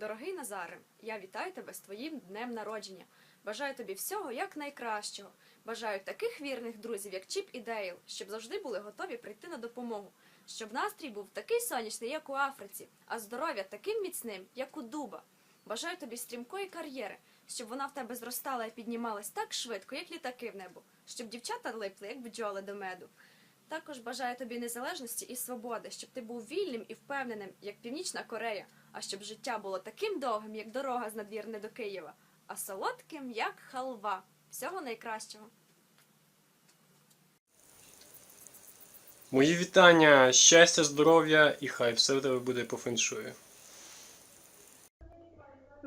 Дорогий Назаре, я вітаю тебе з твоїм днем народження. Бажаю тобі всього як найкращого. Бажаю таких вірних друзів, як Чіп і Дейл, щоб завжди були готові прийти на допомогу. Щоб настрій був такий сонячний, як у Африці, а здоров'я таким міцним, як у дуба. Бажаю тобі стрімкої кар'єри, щоб вона в тебе зростала і піднімалась так швидко, як літаки в небо, щоб дівчата липли, як бджоли до меду. Також бажаю тобі незалежності і свободи, щоб ти був вільним і впевненим, як Північна Корея, а щоб життя було таким довгим, як дорога з надвірни до Києва, а солодким, як халва. Всього найкращого. Мої вітання, щастя, здоров'я і хай все в тебе буде по феншую.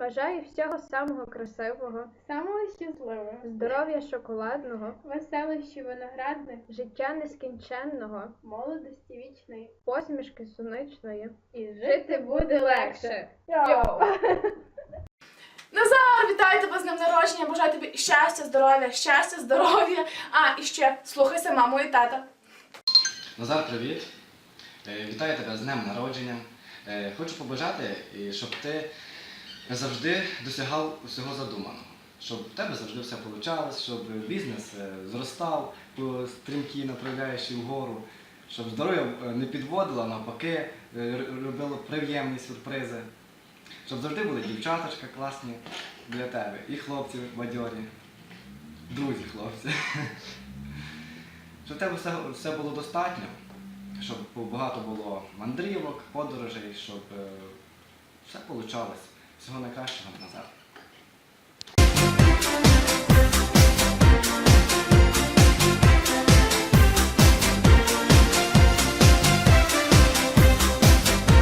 Бажаю всього самого красивого, Самого щасливого, здоров'я шоколадного, веселощі виноградних, життя нескінченного, молодості вічної. посмішки сонячної. І жити буде легше. Йоу! Назар, вітаю тебе з днем народження, бажаю тобі щастя, здоров'я, щастя, здоров'я. А, і ще слухайся маму і тата. Назар, привіт! Е, Вітаю тебе з днем народження. Е, Хочу побажати, щоб ти завжди досягав усього задуманого. Щоб в тебе завжди все вийшло, щоб бізнес е, зростав по стрімкій направляючи вгору, щоб здоров'я е, не підводило, навпаки, е, робило приємні сюрпризи. Щоб завжди були дівчаточка класні для тебе і хлопці бадьорі, друзі хлопці. Щоб в тебе все, було достатньо, щоб багато було мандрівок, подорожей, щоб все вийшло. Всього найкращого, Назар.